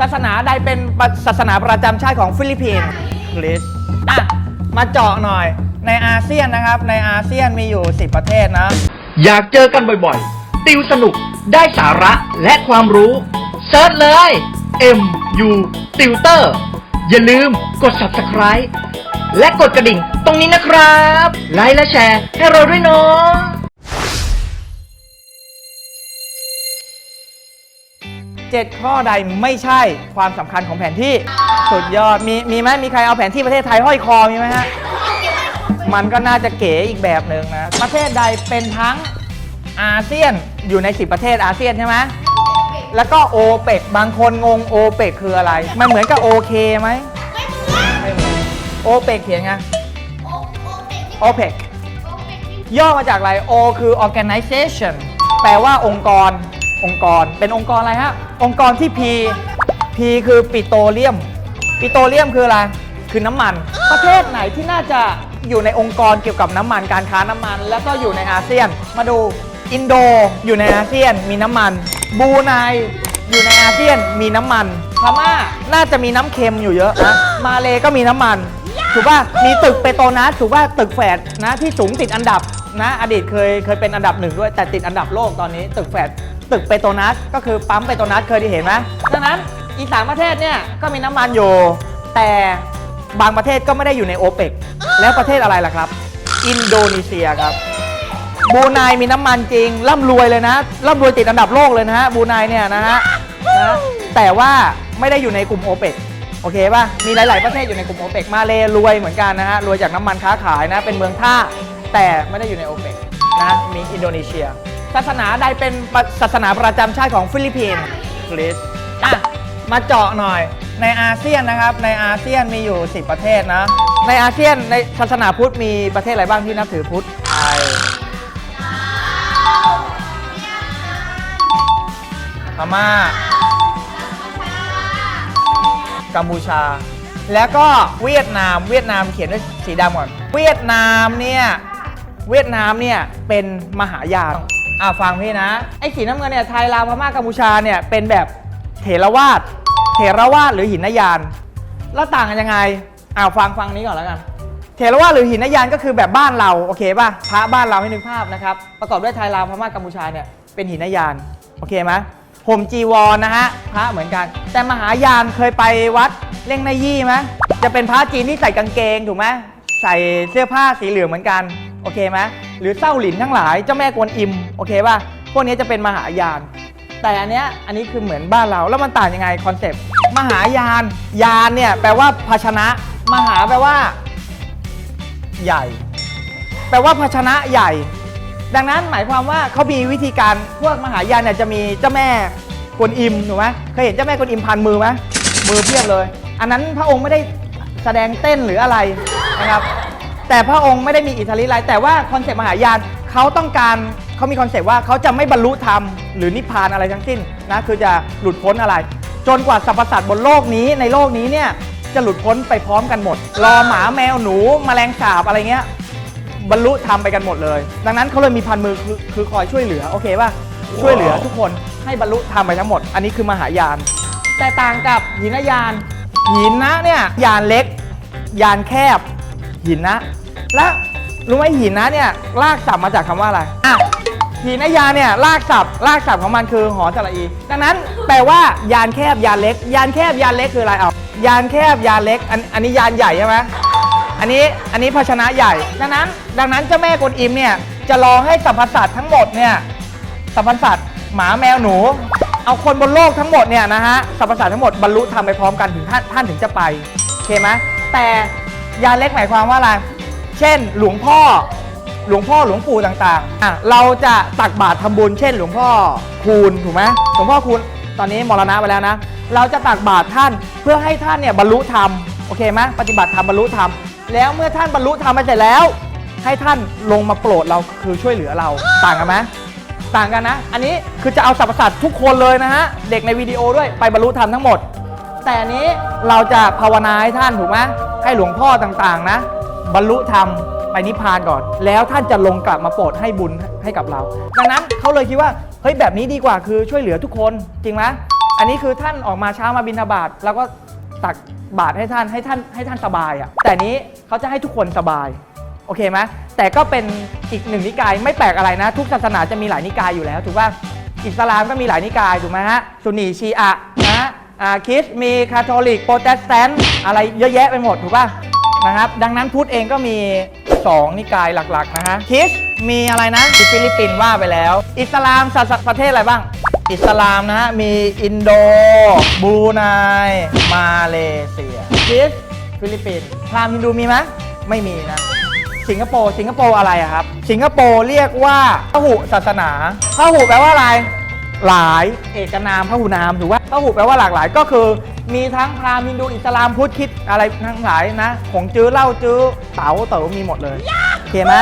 ศาสนาใดเป็นศาสนาประจำชาติของฟิลิปปินส์คริสต์อะ มาเจาะหน่อย ในอาเซียนนะครับ ในอาเซียนมีอยู่ 10 ประเทศนะ อยากเจอกันบ่อยๆ ติวสนุกได้สาระและความรู้เซิร์ชเลย M U Tutor อย่าลืมกด subscribe และกดกระดิ่งตรงนี้นะครับ ไลค์และแชร์ให้เราด้วยเนาะ 7 ข้อใดไม่ใช่ความสำคัญของแผนที่ สุดยอด มีมีไหมมีใครเอาแผนที่ประเทศไทยห้อยคอมีไหมฮะ มันก็น่าจะเก๋อีกแบบหนึ่งนะ ประเทศใดเป็นทั้งอาเซียนอยู่ใน 10 ประเทศอาเซียนใช่ไหมแล้วก็โอเปกบางคนงงโอเปกคืออะไร มันเหมือนกับโอเคไหมไม่เหมือนโอเปกเขียนไงโอเปกย่อมาจากอะไร O คือ organization แปลว่าองค์กร องค์กรเป็นองค์กรอะไรฮะ องค์กรที่ P P คือปิโตรเลียม ปิโตรเลียมคืออะไร คือน้ำมัน ประเทศไหนที่น่าจะอยู่ในองค์กรเกี่ยวกับน้ำมันการค้าน้ำมัน แล้วก็อยู่ในอาเซียน มาดูอินโดอยู่ในอาเซียนมีน้ำมันบรูไนอยู่ในอาเซียนมีน้ำมันพม่าน่าจะมีน้ำเค็มอยู่เยอะนะมาเลก็มีน้ำมันถูกป่ะมีตึกเปโตรนัสถูกป่ะตึกแฝดนะที่สูงติดอันดับนะ อดีตเคยเคยเป็นอันดับหนึ่งด้วยแต่ติดอันดับโลกตอนนี้ ตึกแฝด ตึกเปโตรนัสก็คือปั๊มเปโตรนัสเคยได้เห็นไหมดังนั้นอีสานประเทศเนี่ยก็มีน้ำมันอยู่ แต่บางประเทศก็ไม่ได้อยู่ในโอเปกแล้วประเทศอะไรล่ะครับ อินโดนีเซียครับบูไนมีน้ำมันจริงร่ำรวยเลยนะร่ำรวยติดอันดับโลกเลยนะฮะบูไนเนี่ยนะฮะนะแต่ว่าไม่ได้อยู่ในกลุ่มโอเปกโอเคป่ะมีหลาย ๆ ประเทศอยู่ในกลุ่มโอเปกมาเลรวยเหมือนกันนะฮะรวยจากน้ำมันค้าขายนะเป็นเมืองท่าแต่ไม่ได้อยู่ในโอเปกนะมีอินโดนีเซีย ศาสนาใดเป็นศาสนาประจำชาติของฟิลิปปินส์คริสต์อะมาเจาะหน่อยในอาเซียนนะครับ ในอาเซียนมีอยู่ 10 ประเทศนะ ในอาเซียนในศาสนาพุทธมีประเทศอะไรบ้างที่นับถือพุทธไทยพม่ากัมพูชา แล้วก็เวียดนามเวียดนามเขียนด้วยสีดำก่อน เวียดนามเนี่ยเวียดนามเนี่ยเป็นมหายาน อ่าฟังพี่นะ ไอ้สีน้ำเงินเนี่ยไทยลาวพม่ากัมพูชาเนี่ยเป็นแบบเถรวาทเถรวาทหรือหินยาน แล้วต่างกันยังไงอ้าวฟังฟังนี้ก่อนแล้วกันเถรวาทหรือหินยานก็คือแบบบ้านเราโอเคป่ะพระบ้านเราให้นึกภาพนะครับประกอบด้วยไทยลาวพม่ากัมพูชาเนี่ยเป็นหินยานโอเคไหมห่มจีวรนะฮะพระเหมือนกัน แต่มหายานเคยไปวัดเล่งในยี่ไหมจะเป็นพระจีนที่ใส่กางเกงถูกไหมใส่เสื้อผ้าสีเหลืองเหมือนกัน โอเคไหมหรือเศร้าหลินทั้งหลายเจ้าแม่กวนอิมโอเคป่ะพวกนี้จะเป็นมหายาน แต่อันเนี้ยอันนี้คือเหมือนบ้านเราแล้วมันต่างยังไงคอนเซปต์มหายานยานเนี่ยแปลว่าภาชนะ มหาแปลว่า ใหญ่ แปลว่าภาชนะใหญ่ ดังนั้นหมายความว่าเขามีวิธีการพวกมหายานเนี่ยจะมีเจ้าแม่กวนอิมถูกไหมเคยเห็นเจ้าแม่กวนอิมพันมือไหมมือเพียบเลย อันนั้นพระองค์ไม่ได้แสดงเต้นหรืออะไรนะครับ แต่พระองค์ไม่ได้มีอิทธิฤทธิ์อะไรแต่ว่าคอนเซปต์มหายานเขาต้องการเขามีคอนเซปต์ว่าเขาจะไม่บรรลุธรรมหรือนิพพานอะไรทั้งสิ้นนะคือจะหลุดพ้นอะไร จนกว่าสรรพสัตว์บนโลกนี้ในโลกนี้เนี่ยจะหลุดพ้นไปพร้อมกันหมด รอหมาแมวหนูแมลงสาบอะไรเงี้ยบรรลุธรรมไปกันหมดเลย ดังนั้นเขาเลยมีพันมือคือคือคอยช่วยเหลือโอเคป่ะช่วยเหลือทุกคนให้บรรลุธรรมไปทั้งหมด อันนี้คือมหายาน แต่ต่างกับหินยานหินนะเนี่ยยานเล็ก ยานแคบ หินนะ และรู้ไหมหินนะเนี่ยลากศัพท์มาจากคำว่าอะไรอะหินยานเนี่ยลากศัพท์ลากศัพท์ของมันคือหอสระอีดังนั้นแปลว่ายานแคบยานเล็ก ยานแคบยานเล็กคืออะไรเอายานแคบยานเล็ก อันอันนี้ยานใหญ่ใช่ไหมอันนี้อันนี้ภาชนะใหญ่ ดังนั้น ดังนั้นเจ้าแม่กวนอิมเนี่ยจะรอให้สรรพสัตว์ทั้งหมดเนี่ยสรรพสัตว์หมาแมวหนู เอาคนบนโลกทั้งหมดเนี่ยนะฮะสรรพสัตว์ทั้งหมดบรรลุธรรมไปพร้อมกันถึงท่านท่านถึงจะไปโอเคไหมแต่ ยาเล็กหมายความว่าอะไร เช่น หลวงพ่อ หลวงพ่อหลวงปู่ต่างๆอะเราจะตักบาตรทำบุญ เช่น หลวงพ่อคูณถูกไหมหลวงพ่อคูณตอนนี้มรณะไปแล้วนะ เราจะตักบาตรท่านเพื่อให้ท่านเนี่ยบรรลุธรรมโอเคไหมปฏิบัติธรรมบรรลุธรรมแล้วเมื่อท่านบรรลุธรรมไปเสร็จแล้ว ให้ท่านลงมาโปรดเราคือช่วยเหลือเราต่างกันไหมต่างกันนะ อันนี้คือจะเอาสรรพสัตว์ทุกคนเลยนะฮะ เด็กในวิดีโอด้วยไปบรรลุธรรมทั้งหมด แต่อันนี้เราจะภาวนาให้ท่านถูกไหม ให้หลวงพ่อต่างๆนะ บรรลุธรรมไปนิพพานก่อน แล้วท่านจะลงกลับมาโปรดให้บุญให้กับเรา ดังนั้นเขาเลยคิดว่าเฮ้ยแบบนี้ดีกว่าคือช่วยเหลือทุกคนจริงไหมอันนี้คือท่านออกมาเช้ามาบิณฑบาตแล้วก็ตักบาตรให้ท่านให้ท่านให้ท่านสบายอะ่ะแต่นี้เขาจะให้ทุกคนสบายโอเคไหมแต่ก็เป็นอีกหนึ่งนิกายไม่แปลกอะไรนะ ทุกศาสนาจะมีหลายนิกายอยู่แล้ว ถูกป่ะอิสลามก็มีหลายนิกายถูกไหมฮะซุนีชีอะนะ อ่าคริสมีคาทอลิกโปรเตสแตนต์อะไรเยอะแยะไปหมดถูกป่ะนะครับ ดังนั้นพุทธเองก็มี 2 นิกายหลักๆนะฮะคริสมีอะไรนะที่ฟิลิปปินส์ว่าไปแล้ว อิสลามศาสนาประเทศอะไรบ้าง อิสลามนะฮะมีอินโดบรูไนมาเลเซียคริสฟิลิปปินส์พราหมณ์ฮินดูมีไหมไม่มีนะ สิงคโปร์สิงคโปร์อะไรอะครับ สิงคโปร์เรียกว่าพหุศาสนาพหุแปลว่าอะไร หลายเอกนามพหุนามถูกว่าพหุแปลว่าหลากหลายก็คือ มีทั้งพราหมณ์ฮินดูอิสลามพุทธคิดอะไรทั้งหลายนะของจื้อเหล้าจื้อเต๋าเต๋อมีหมดเลยโอเคไหม